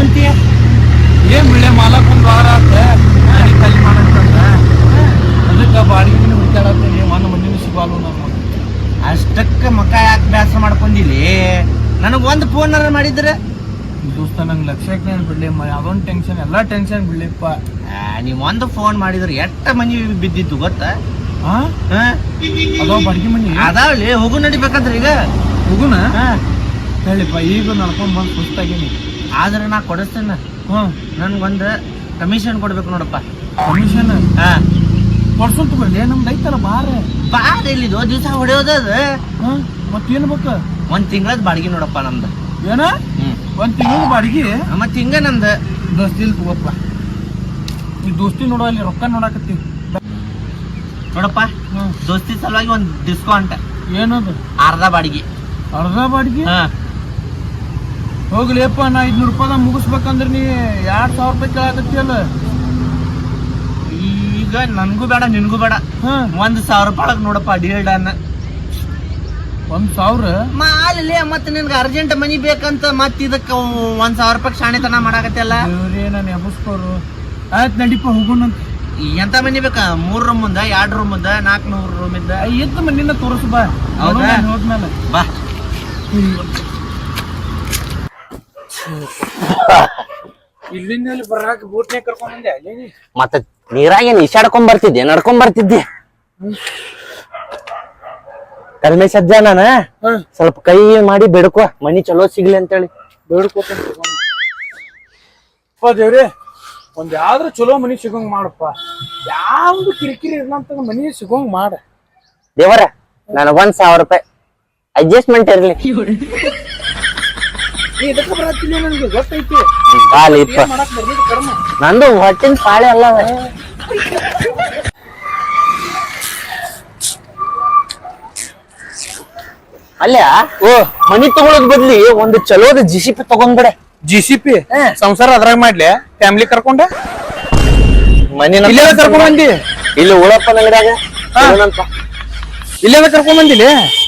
ಕುಂತಿ ಏನ್ ಬಿಳೆ ಮಾಲಕ್ ಒಂದ್ ವಾರ ಆತ ಮನಿ ಖಾಲಿ ಮಾಡಂತಂದ ಅದಕ್ಕ ಬಾಡಿಗೆ ಹುಡ್ಕಾಡತ್ತೀನಿ ಒಂದು ಸಿಗಲ್ವ ನಾನು? ಅಷ್ಟಕ್ಕೆ ಮಕ ಯಾಕೆ ಬ್ಯಾಸ ಮಾಡ್ಕೊಂಡಿಲಿ? ನನಗೆ ಒಂದು ಫೋನ್ ಮಾಡಿದ್ರೆ? ದೋಸ್ತ ನಂಗೆ ಲಕ್ಷಕ್ಕೆ ನಾನು ಬಿಡ್ಲಿಮ್ಮ ಅದೊಂದು ಟೆನ್ಷನ್ ಎಲ್ಲ ಟೆನ್ಷನ್ ಬಿಡ್ಲಿಪ್ಪ. ನೀವು ಒಂದು ಫೋನ್ ಮಾಡಿದ್ರೆ ಎಷ್ಟ ಮನಿ ಬಿದ್ದಿದ್ದು ಗೊತ್ತಾ? ಹಾ ಹಾ? ಅದೋ ಬಾಡಿಗೆ ಮನಿ? ಅದಾವಲಿ ಹೋಗು ನಡಿಬೇಕಂದ್ರೆ ಈಗ. ಹೋಗುನ? ಹಾ. ಹೇಳಿಪ್ಪ ಈಗ ನಡ್ಕೊಂಡು ಬಂದು ಸುಸ್ತಾಗೀನಿ. ಆದ್ರೆ ನಾ ಕೊಡಿಸ್ತೇನೆ. ಹ್ಞೂ ನನ್ಗೊಂದು ಕಮಿಷನ್ ಕೊಡ್ಬೇಕು ನೋಡಪ್ಪ. ಕಮಿಷನ್ ಹಾ. ಕೊಡ್ಸಂತ ಬಿಡ್ಲಿ ನಮ್ದು ಐತಲ್ಲ ಬಾರ. ಬಾದ ಇಲ್ಲಿದು ದಿವಸ ಹೊಡೆಯೋದ ಹ್ಞೂ ಮತ್ತೇನು ಬೇಕು? ಒಂದು ತಿಂಗಳದ ಬಾಡಿಗೆ ನೋಡಪ್ಪ ನಮ್ದು. ಏನ? ಒಂದು ಒಂದ್ ತಿಂಗಳ ಬಾಡಿಗೆ? ಮತ್ತೆ ಹಿಂಗ ನಮ್ದು. ದೋಸ್ತಿಲ್ ಇಲ್ಲಿ ತಗೋಪ್ಪ. ಈ ದೋಸ್ತಿ ನೋಡೋ ಅಲ್ಲಿ ರೊಕ್ಕ ನೋಡಾಕತ್ತೀವಿ ನೋಡಪ್ಪ ದೋಸ್ತಿ ಸಲುವಾಗಿ ಒಂದು ಡಿಸ್ಕೌಂಟ್ ಏನದು? ಅರ್ಧ ಬಾಡಿಗೆ. ಅರ್ಧ ಬಾಡಿಗೆ? ಹಾ. ಹೋಗ್ಲಿಯಪ್ಪ ನಾ ಐದ್ನೂರು ರೂಪಾಯಿದಾಗ ಮುಗಿಸ್ಬೇಕಂದ್ರೆ ನೀ ಎರಡ್ ಸಾವಿರ ರೂಪಾಯಿ ಕೇಳಾಕತ್ತಿಯಲ್ಲ. ಈಗ ನನಗೂ ಬೇಡ ನಿನಗೂ ಬೇಡ. ಒಂದ್ ಸಾವಿರ ರೂಪಾಯಿ ನೋಡಪ್ಪ ಡೀಲ್ ಡನ್ ಒಂದ್ ಸಾವಿರ? ಮಾಲಿ ಮತ್ ನಿನ್ಗೆ ಅರ್ಜೆಂಟ್ ಮನಿ ಬೇಕಂತ ಮತ್ ಇದಕ್ಕ ಒಂದ್ ಸಾವಿರ ರೂಪಾಯಿ ಶಾಣೆತನ ಮಾಡಾಕತ್ತಲ್ಲ ಇವ್ರೇ ನಾನು ಎಬ್ಬಿಸ್ಕೋರು ಆಯ್ತು ನಡಿಪ ಹೋಗೋಣಂತ ಎಂತ ಮನಿ ಬೇಕಾ? ಮೂರ್ ರೂಮ್ ಮುಂದ ಎರಡ್ ರೂಮ್ ಮುಂದ ನಾಲ್ಕ್ ನೂರ್ ರೂಮ್ ಇದ್ದ ಎದ್ದು ಮನಿನ ತೋರಿಸು ಬಾ. ಹೋದ್ಮೇಲೆ ಬಾ. ಇಲ್ಲಿಂದ ಇಲ್ಲಿ ಬರಾಕ ಬೂಟ್ನೆ ಕರ್ಕೊಂಡ್ ಬಂದೆ? ಅಲ್ಲಿ? ಮತ್ತ ನೀರಾಗೇನ್ ಈಶಾಡ್ಕೊಂಡ್ ಬರ್ತಿದ್ದೆ ನಡ್ಕೊಂಡ್ ಬರ್ತಿದ್ದೆ. ಕಡಿಮೆ ಸದ್ಯ ನಾನ. ಸ್ವಲ್ಪ ಕೈ ಮಾಡಿ ಬೇಡ್ಕೋ ಮನಿ ಚಲೋ ಸಿಗ್ಲಿ ಅಂತೇಳಿ. ಬೇಡ್ಕೋ ದೇವ್ರಿ ದೇವ್ರೆ ಒಂದ್ ಯಾವ್ದ್ರ ಚಲೋ ಮನಿ ಸಿಗೋಂಗ್ ಮಾಡಪ್ಪ. ಯಾವ್ದು ಕಿರಿಕಿರಿ ಇರ್ಲಂತ ಮನಿ ಸಿಗೋಂಗ್ ಮಾಡ. ದೇವರ ನನಗೊಂದ್ ಸಾವಿರ ರೂಪಾಯಿ ಅಡ್ಜಸ್ಟ್ಮೆಂಟ್ ಇರ್ಲಿ. ಇದಕ್ಕೆ ಬರತ್ತಿಲ್ಲ ನನ್ಗೆ ಗೊತ್ತೈತಿ. ಬಾಲಿ ಇಪ್ಪ. ಏನ್ ಮಾಡಕ್ ಬರ್ಲಿಲ್ಲ ಕರ್ಮ? ನಂದು ಹೊಟ್ಟಿನ ಪಾಳೆ ಅಲ್ಲ ಅವ. ಓ. ಮನಿ ತಗೊಳೋದ್ ಬದ್ಲಿ ಒಂದು ಚಲೋದ ಪಿ ತಗೊಂಡ್ಬಿಡ ಜಿ ಸಿ ಪಿ ಸಂಸಾರ ಅದ್ರಾಗ ಮಾಡ್ಲಿ? ಫ್ಯಾಮಿಲಿ ಕರ್ಕೊಂಡ? ಮನಿ ಇಲ್ಲೇ ಕರ್ಕೊಂಡ್ ಬಂದಿ? ಇಲ್ಲಿ ಉಳಪ್ಪ ಅಂಗಡ್ಯಾಗ. ಏನಂತ ಇಲ್ಲೇ ಕರ್ಕೊಂಡ್ ಬಂದಿಲ್ಲ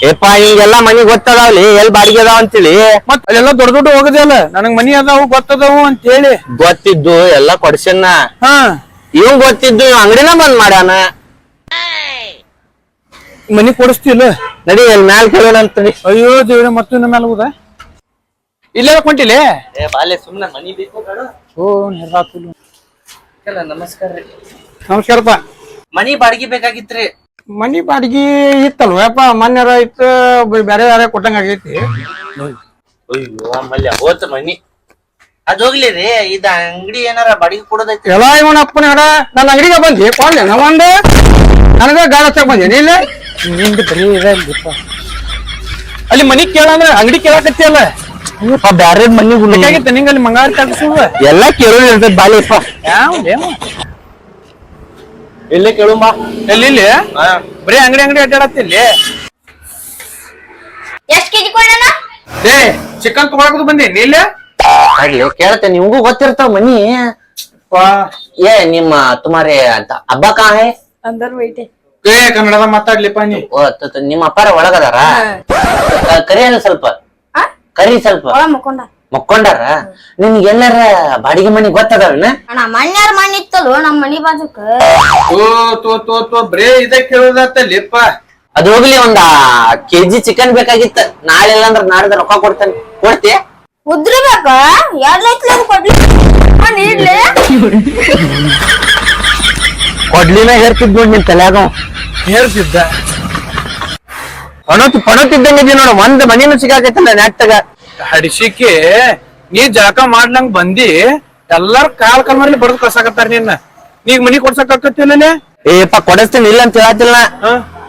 ಏಪ ಹಿಂಗೆಲ್ಲಾ ಮನಿ ಗೊತ್ತದಾವ್ಲಿ ಎಲ್ ಬಾಡಿಗೆ ಅದಾವ ಅಂತೇಳಿ. ಮತ್ ಅಲ್ಲೆಲ್ಲ ದೊಡ್ಡ ದೊಡ್ಡ ಹೋಗದಲ್ಲ ಅಲ್ಲ? ನನಗ್ ಮನಿ ಅದಾವು ಗೊತ್ತದಾವು ಅಂತ ಹೇಳಿ ಗೊತ್ತಿದ್ದು ಎಲ್ಲಾ ಕೊಡ್ಸನ್ನ ಹಾ. ಇವ್ ಗೊತ್ತಿದ್ದು ಇವ್ ಅಂಗಡಿನ ಬಂದ್ ಮಾಡ್ಯಾನ. ಮನಿ ಕೊಡಿಸ್ತಿಲ್ಲ ನಡಿ ಎಲ್ ಮ್ಯಾಲ್ ಕೇಳೋಣ ಅಂತಡಿ ಅಯ್ಯೋ ದೇವ್ರೆ ಮತ್ತೆ ನಮ್ಮ ಮ್ಯಾಲ ಹೋದ ಇಲ್ಲೇ ಕೊಂಟಿಲಿ? ಏ ಬಾಲೆ ಸುಮ್ನೆ ಮನಿ ಬೇಕು ಓ ನಮಸ್ಕಾರ ರೀ. ನಮಸ್ಕಾರಪ್ಪ. ಮನಿ ಬಾಡಿಗೆ ಬೇಕಾಗಿತ್ರಿ. ಮನಿ ಬಾಡಿಗೆ ಇತ್ತಲ್ವಪ್ಪ ಮನೆಯರ ಇತ್ತು ಬೇರೆ ಬ್ಯಾರೆ ಯಾರೇ ಕೊಟ್ಟಂಗ ಆಗೈತಿ. ಅಯ್ಯೋ ಮಲ್ಯ ಹೋತ ಮನಿ. ಅದ್ ಹೋಗ್ಲಿ ರೀ ಇದ ಅಂಗಡಿ ಏನಾರ ಬಾಡಿಗೆ ಕೊಡೋದೈತಿ? ಎಲ್ಲ ಇವನ ಅಪ್ಪನ ಹಡ ನನ್ನ ಅಂಗಡಿಗೆ ಬಂದಿ ಕೊಂಡೆ ಒಂದು ನನಗ ಗಾಡ ಹಚ್ಚಕ್ ಬಂದೇನಿ ಇಲ್ಲ? ನಿಂದು ಬರೀ ಇದಪ್ಪ ಅಲ್ಲಿ ಮನಿ ಕೇಳಂದ್ರೆ ಅಂಗಡಿ ಕೇಳಾಕತ್ತಿಯಲ್ಲ ಅಲ್ಲ? ಬ್ಯಾರೆ ಮನಿ ಬೇಕಾಗಿತ್ತ ನಿಂಗ ಅಲ್ಲಿ ಮಂಗಾರ ಕಳ್ಸ ಎಲ್ಲಾ ಕೇಳೋಣ ಇರ್ತೈತ್ ಬಾಲಿಪ್ಪ ಯಾವ ಇಲ್ಲೇ ಕೇಳು ಇಲ್ಲಿ ಎಲ್ಲಿ ಇಲ್ಲಿ? ಬರೀ ಅಂಗಡಿ ಅಂಗಡಿ ಅಡ್ಡಾಡತ್ತಿಲ್ಲಿ ಎಷ್ಟ್ ಕೆಜಿ ಕೊಡೋಣ ಏ ಚಿಕನ್ ತಗೊಳಕದು ಬಂದಿ ನೀಲ್ಲ ಆಗ್ಲಿ ಕೇಳತ್ತೆ ನಿಮ್ಗೂ ಗೊತ್ತಿರ್ತಾವ ಮನಿ. ಏ ನಿಮ್ಮ ತುಮಾರಿ ಅಂತ ಹಬ್ಬ ಕಾ ಹೇ? ಅಂದರ್ ವೈಟೆ. ಏ ಕನ್ನಡದ ಮಾತಾಡ್ಲಿಪ್ಪ ನೀ. ಓ, ನಿಮ್ಮ ಅಪ್ಪಾರ ಒಳಗದಾರ? ಕರಿ ಸ್ವಲ್ಪ. ಕರಿ ಸ್ವಲ್ಪ. ಒಳ ಮುಕ್ಕೊಂಡ. ಮಕ್ಕೊಂಡಾರ? ನಿನ್ಗೆ ಎಲ್ಲಾರ ಬಾಡಿಗೆ ಮನಿ ಗೊತ್ತದವನ? ಅಣ್ಣ ಮಣ್ಯಾರ ಮಣ್ಣ್ ಇತ್ತಲ್ವ ನಮ್ ಮನಿ ಬಾಜುಕ? ಓ ತೋ ತೋ ತೋ ಬರೇ ಇದ ಕೇಳೋದತ್ತಲ್ಲಿಪ್ಪ ಅದು ಹೋಗ್ಲಿ ಒಂದ ಕೆಜಿ ಚಿಕನ್ ಬೇಕಾಗಿತ್ತ. ನಾಳೆ ಇಲ್ಲಾಂದ್ರ ನಾಡ್ದ ರೊಕ್ಕ ಕೊಡ್ತೇನೆ. ಕೊಡ್ತಿ ಉದ್ರಿ ಬೇಕ ಎರಡ್ ಲೈಟ್ಲ ಕೊಡ್ಲಿ. ಇಡ್ಲಿ ಕೊಡ್ಲಿನ ಹೇರ್ತಿದ್ ನೋಡ್ ನಿನ್ ತಲ್ಯಾಗ ಹೇಳ್ತಿದ್ದ ಪಣತ್ ಪಣತ್ ಇದೀನಿ ನೋಡು ಒಂದ್ ಮನಿನೂ ಸಿಗಾಕೈತಲ್ಲ ನೆಟ್ಟಗ. ಹಡಿಸಿಕೆ ನೀ ಜಳಕ ಮಾಡ್ಲಂಗ್ ಬಂದಿ ಎಲ್ಲಾರ ಕಾಲ್ ಕಾಲ್ ಬರ್ದು ಬಡದ್ ಕಳ್ಸಾಕತ್ತಾರ ನಿನ್ನ. ನೀಗ್ ಮನಿ ಕೊಡ್ಸಕ್ ಆಕತ್ತಿಲ್ಲ ಏಪ್ಪ ಕೊಡಿಸ್ತೀನಿ ಇಲ್ಲ ಅಂತ ಹೇಳತ್ತಿಲ್ಲ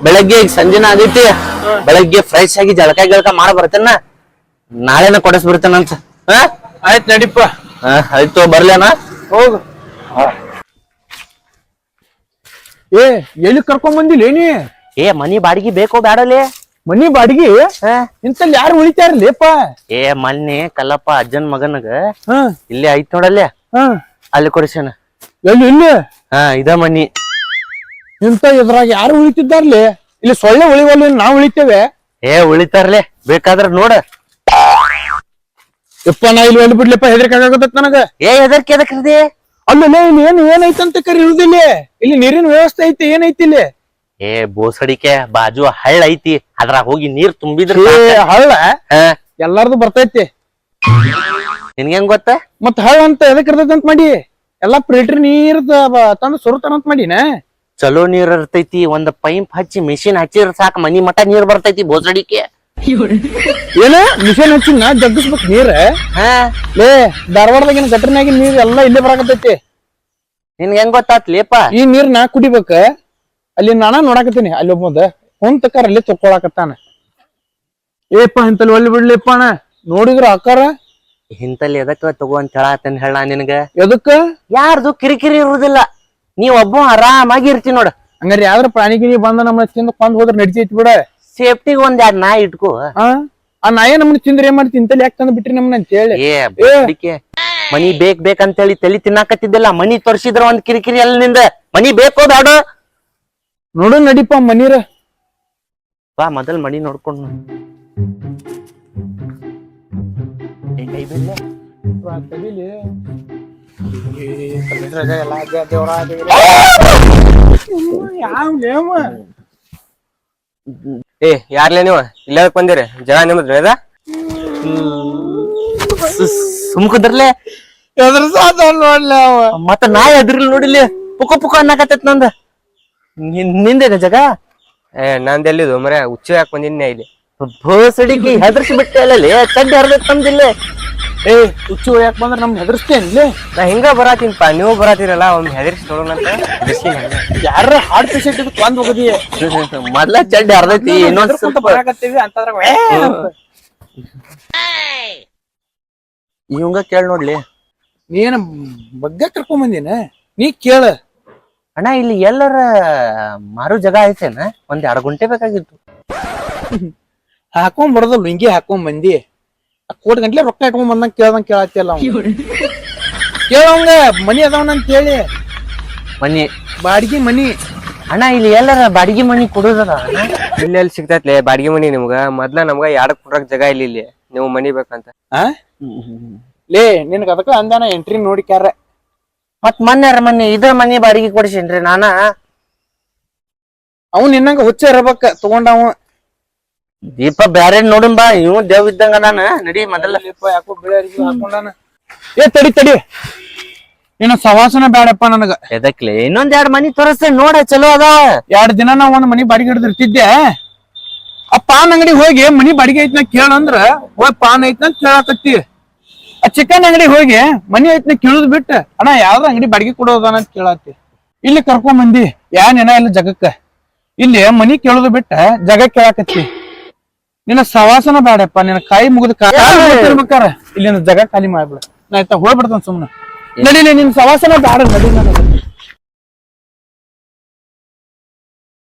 ಬೆಳಗ್ಗೆ ಈಗ ಸಂಜೆನ ಆಗೈತಿ ಬೆಳಗ್ಗೆ ಫ್ರೆಶ್ ಆಗಿ ಜಳಕ ಗಿಳಕ ಮಾಡ ಬರ್ತೇನ ನಾಳೆನ ಕೊಡಿಸ್ಬಿಡ್ತೇನಂತ ಹಾ? ಆಯ್ತ್ ನಡಿಪ್ಪ. ಆಯ್ತು ಬರ್ಲೇನ ಹೋಗು. ಏ ಎಲ್ಲಿ ಕರ್ಕೊಂಡ್ ಬಂದಿಲ್ಲ ನೀ? ಏ ಮನಿ ಬಾಡಿಗೆ ಬೇಕೋ ಬ್ಯಾಡಲೇ? ಮನಿ ಬಾಡಿಗೆ? ಇಂತಲ್ಲಿ ಯಾರು ಉಳಿತಾರಲ್ಲಪ್ಪ ಏ ಮೊನ್ನೆ ಕಲ್ಲಪ್ಪ ಅಜ್ಜನ್ ಮಗನಗ ಇಲ್ಲಿ ಇಲ್ಲೇ ಐತ್ ನೋಡಲ್ಲೇ? ಹ. ಅಲ್ಲಿ ಕೊಡಿಸ್ಯಾನ ಎಲ್ಲಿ ಇಲ್ಲಿ? ಹಾ ಇದ ಮನಿ ಇಂತ ಇದ್ರಾಗ ಯಾರು ಉಳಿತಿದ್ದಾರ್ಲಿ? ಇಲ್ಲಿ ಸೊಳ್ಳೆ ಉಳಿವಲ್ಲ ನಾವ್ ಉಳಿತೇವೆ. ಏ ಉಳಿತಾರ್ಲೆ. ಬೇಕಾದ್ರೆ ನೋಡ. ಯಪ್ಪ ನಾ ಇಲ್ಲಿ ಎಲ್ಲಿ ಬಿಡ್ಲಿಪ್ಪ ಹೆದರಿಕಾಗತ್ತ ನನಗ. ಏ ಹೆದರ್ಕೆ ಎದಕ್ರಿದಿ ಅಲ್ಲೇ ಇಲ್ಲಿ ಏನ್ ಏನೈತಂತ ಕರಿ ಇರುದಿಲ್ಲ. ಇಲ್ಲಿ ನೀರಿನ ವ್ಯವಸ್ಥೆ ಐತಿ ಏನೈತಿ ಇಲ್ಲಿ? ಏ ಬೋಸಡಿಕೆ ಬಾಜು ಹಳ್ಳ ಐತಿ. ಅದ್ರಾಗ ಹೋಗಿ ನೀರ್ ತುಂಬಿದ್ರ. ಹಳ್ಳ? ಎಲ್ಲಾರ್ದು ಬರ್ತೈತಿ. ನಿನ್ಗೆ ಹೆಂಗ್ ಗೊತ್ತ? ಮತ್ ಹಳ್ಳ ಅಂತ ಎದಕ್ ಇರ್ತೈತಿ ಅಂತ ಮಾಡಿ? ಎಲ್ಲಾ ಫಿಲ್ಟರ್ ನೀರ್ ತಂದು ಸುರ್ತಾನ ಅಂತ ಮಾಡಿನ? ಚಲೋ ನೀರ್ ಇರ್ತೈತಿ. ಒಂದ್ ಪೈಪ್ ಹಚ್ಚಿ ಮಿಷಿನ್ ಹಚ್ಚಿದ್ರ ಸಾಕ. ಮನಿ ಮಠ ನೀರ್ ಬರ್ತೈತಿ ಬೋಸಡಿಕೆ. ಏನ? ಮಿಷನ್ ಹಚ್ಚಿನ ಜಗ್ಗಿಸ್ಬೇಕ್ ನೀರ್? ಹಾ. ಲೇ ಧಾರವಾಡದಾಗಿನ ಗಟ್ರನಾಗಿನ ನೀರ್ ಎಲ್ಲಾ ಇಲ್ಲೇ ಬರಾಕತ್ತೈತಿ. ನಿನ್ಗೆ ಹೆಂಗ್ ಗೊತ್ತಾತ್ ಲೇಪ ಈ ನೀರ್ ನಾ ಕುಡಿಬೇಕ? ಅಲ್ಲಿ ನಾನ ನೋಡಾಕತ್ತೀನಿ ಅಲ್ಲಿ ಒಬ್ಬ ಕುಂತಕಾರ ಅಲ್ಲಿ ತಕ್ಕೊಳಕತ್ತಾನ. ಏಪ್ಪ ಇಂತಲ್ಲಿ ಒಲ್ಲಿ ಬಿಡ್ಲಿಪ್ಪ ಅಣ್ಣ. ನೋಡಿದ್ರ ಅಕ್ಕಾರ ಹಿಂತಲ್ಲಿ ಎದಕ್ಕ ತಗೋ ಅಂತ ಹೇಳತ್ತೇನ್ ಹೇಳ ನಿನಗ? ಎದಕ್ಕ? ಯಾರ್ದು ಕಿರಿಕಿರಿ ಇರುದಿಲ್ಲ. ನೀ ಒಬ್ಬ ಆರಾಮಾಗಿ ಇರ್ತಿ ನೋಡ. ಹಂಗಾರೆ ಯಾವ್ದ್ರ ಪ್ರಾಣಿ ಗಿಣಿ ಬಂದ ನಮ್ಮನ್ನ ತಿಂದು ಕೊಂದ್ ಹೋದ್ರ ನಡಿತೈತಿ ಬಿಡ. ಸೇಫ್ಟಿಗೆ ಒಂದ್ ಎರಡ್ ನಾಯಿ ಇಟ್ಕೋ. ಆ? ಆ ನಾಯಿ ನಮ್ಮನ್ನ ತಿಂದ್ರೆ ಏನ್ ಮಾಡ್ತಿ? ಇಂತಲ್ಲಿ ಯಾಕೆ ತಂದು ಬಿಟ್ರಿ ನಮ್ಮನ್ನ ಅಂತ ಹೇಳಿ ಏ ಮನಿ ಬೇಕ್ ಬೇಕಂತೇಳಿ ತಲಿ ತಿನ್ನಾಕತ್ತಿದ್ದಿಲ್ಲ ಮನಿ ತೋರ್ಸಿದ್ರ ಒಂದ್ ಕಿರಿಕಿರಿ ಅಲ್ಲಿ ನಿಂದ. ಮನಿ ಬೇಕೋ ಬೇಡ ನೋಡು ನಡಿಪ ಮನೀರ. ಬಾ ಮೊದಲ್ ಮನಿ ನೋಡ್ಕೊಂಡು ಏ, ಯಾರ್ಲೆ ನೀವು? ಇಲ್ಲ ಬಂದಿರಿ. ಜನ ನಿಮ್ಮದ್ರಿ ಅದ ಸು- ಸುಮ್ ಕುಂದ್ರಲೆ ಎದ್ರ ಸಾತ ನೋಡ್ಲ ಅವ. ಮತ್ತ ನಾ ಎದ್ರಿಲ್ ನೋಡಿಲಿ ಪುಕ ಪುಕ ಅನ್ನಕತ್ತೈತ್ ನಂದ. ನಿಂದೇನ ಜಗ? ಏ ನಂದ್ ಎಲ್ಲಿದು? ಮರ ಹುಚ್ಚು ಯಾಕೆ ನಿನ್ನೆ ಇಲ್ಲಿ? ಭೋಸಡಿಗೆ ಹೆದರ್ಸಿ ಬಿಟ್ಟೆ ಅಲ್ಲಲ್ಲಿ ಚಡ್ಡಿ ಹರಿದ್ ತಂದಿಲ್ಲೇ ಏ ಹುಚ್ಚು ಯಾಕೆ ಬಂದ್ರ ನಮ್ನ ಹೆದರ್ಸ್ತೇನೆ ನಾ ಹಿಂಗ ಪಾ ನೀವು ಬರಾತಿರಲ್ಲ ಒಮ್ಮೆ ಹೆದರ್ಸಿ ನೋಡೋಣ ಅಂತ. ಹೆದರ್ಸ್ತೀನಿ ಹಂಗ. ಯಾರ ಹಾರ್ಟ್ ಪೇಷಂಟ್ ಇದು ಕೊಂದ್ ಹೋಗದಿ? ಮೊದ್ಲ ಚಡ್ಡಿ ಹರ್ದೈತಿ ಇನ್ನೊಂದ್ ಸ್ವಲ್ಪ. ಬರಾಕತ್ತೀವಿ ಅಂತಂದ್ರ ಇವಂಗ ಕೇಳ ನೋಡ್ಲಿ. ನೀನ್ ಬಗ್ಗೆ ಕರ್ಕೊಂಡ್ ಬಂದಿನ? ನೀ ಕೇಳ. ಅಣ್ಣ ಇಲ್ಲಿ ಎಲ್ಲರ ಮಾರು ಜಗ ಐತೇನ ಒಂದ್ ಎರಡ್ ಗುಂಟೆ ಬೇಕಾಗಿತ್ತು. ಹಾಕೊಂಡ್ ಬರೋದು ಲುಂಗಿ ಹಾಕೊಂಡ್ ಬಂದಿ. ಆ ಕೋಟಿ ಗಂಟ್ಲೆ ರೊಕ್ಕ ಇಟ್ಕೊಂಡ್ ಬಂದಂಗ ಕೇಳ್ದಂಗ ಕೇಳತ್ತಿಲ್ಲ ಅವ ಕೇಳವಂಗ ಮನಿ ಅದಾವನ ಅಂತ ಹೇಳಿ ಮನಿ. ಬಾಡಿಗೆ ಮನಿ. ಅಣ್ಣ ಇಲ್ಲಿ ಎಲ್ಲರ ಬಾಡಿಗೆ ಮನಿ ಕೊಡೋದದ ಇಲ್ಲಿ ಎಲ್ಲಿ ಸಿಗ್ತೈತ್ಲೆ ಬಾಡಿಗೆ ಮನಿ ನಿಮ್ಗ. ಮೊದ್ಲ ನಮ್ಗ ಎರಡ್ ಕೊಡಕ್ ಜಾಗ ಇಲ್ಲಿ ಇಲ್ಲಿ. ನೀವು ಮನಿ ಬೇಕಂತ. ಆ? ಲೇ ನಿನ್ಗ ಅದಕ್ಕ ಅಂದಾನ ಎಂಟ್ರಿ ನೋಡಿ ಕ್ಯಾರ ಮತ್ ಮೊನ್ನೆ ಮನೆ ಇದ್ರ ಮನೆ ಬಾಡಿಗೆ ಕೊಡಿಸೇನ್ರಿ ನಾನ? ಅವ್ ನಿನ್ನಂಗ ಹುಚ್ಚ ಇರ್ಬೇಕ ತಗೊಂಡವ ದೀಪ ಬ್ಯಾರೆ ನೋಡನ್ ಬಾ ಇವ್ ದೇವ್ ಇದ್ದಂಗ ನಾನ ನಡಿ ಮೊದಲ. ಯಾಕೋ ಬಿಳಿ ಅರ್ಬಿ ಹಾಕೊಂಡಾನ. ಏ ತಡಿ ತಡಿ. ನಿನ್ನ ಸವಾಸನ ಬ್ಯಾಡಪ್ಪ ನನಗ. ಎದಕ್ಲೆ? ಇನ್ನೊಂದ್ ಎರಡ್ ಮನಿ ತೋರಿಸ್ತೇನೆ ನೋಡ ಚಲೋ ಅದ. ಎರಡ್ ದಿನ ನಾ ಒಂದ್ ಮನಿ ಬಾಡಿಗೆ ಹಿಡಿದಿರ್ತಿದ್ದೆ. ಆ ಪಾನ್ ಅಂಗಡಿ ಹೋಗಿ ಮನಿ ಬಾಡಿಗೆ ಐತ್ನ ಕೇಳಂದ್ರ ಹೋಗ್ ಪಾನ್ ಐತ್ನ ಕೇಳಾಕತ್ತಿ. ಆ ಚಿಕನ್ ಅಂಗಡಿ ಹೋಗಿ ಮನಿ ಐತ್ನ ಕೇಳುದ್ ಬಿಟ್ಟ ಅಣ್ಣ ಯಾವ್ದ್ರ ಅಂಗಡಿ ಬಾಡಿಗೆ ಕೊಡೋದಾನ ಅಂತ ಕೇಳಾತಿ. ಇಲ್ಲಿ ಕರ್ಕೊಂಡ್ ಬಂದಿ ಯಾ ನೆನ ಇಲ್ಲ ಜಗಕ್ಕ? ಇಲ್ಲಿ ಮನಿ ಕೇಳುದು ಬಿಟ್ಟ ಜಗ ಕೇಳಾಕತ್ತಿ. ನಿನ್ನ ಸವಾಸನ ಬೇಡಪ್ಪ ನಿನ್ನ ಕಾಯಿ ಮುಗಿದ ಕಾಲ ಇಲ್ಲಿನ ಜಗ ಖಾಲಿ ಮಾಡ್ಬಿಡ. ನಾ ಆಯ್ತಾ ಹೋಗ್ಬಿಡ್ತಾನ ಸುಮ್ನ. ನಡಿಲಿ ನಿನ್ ಸವಾಸನ ಬೇಡ ನಡಿ ನನಗೆ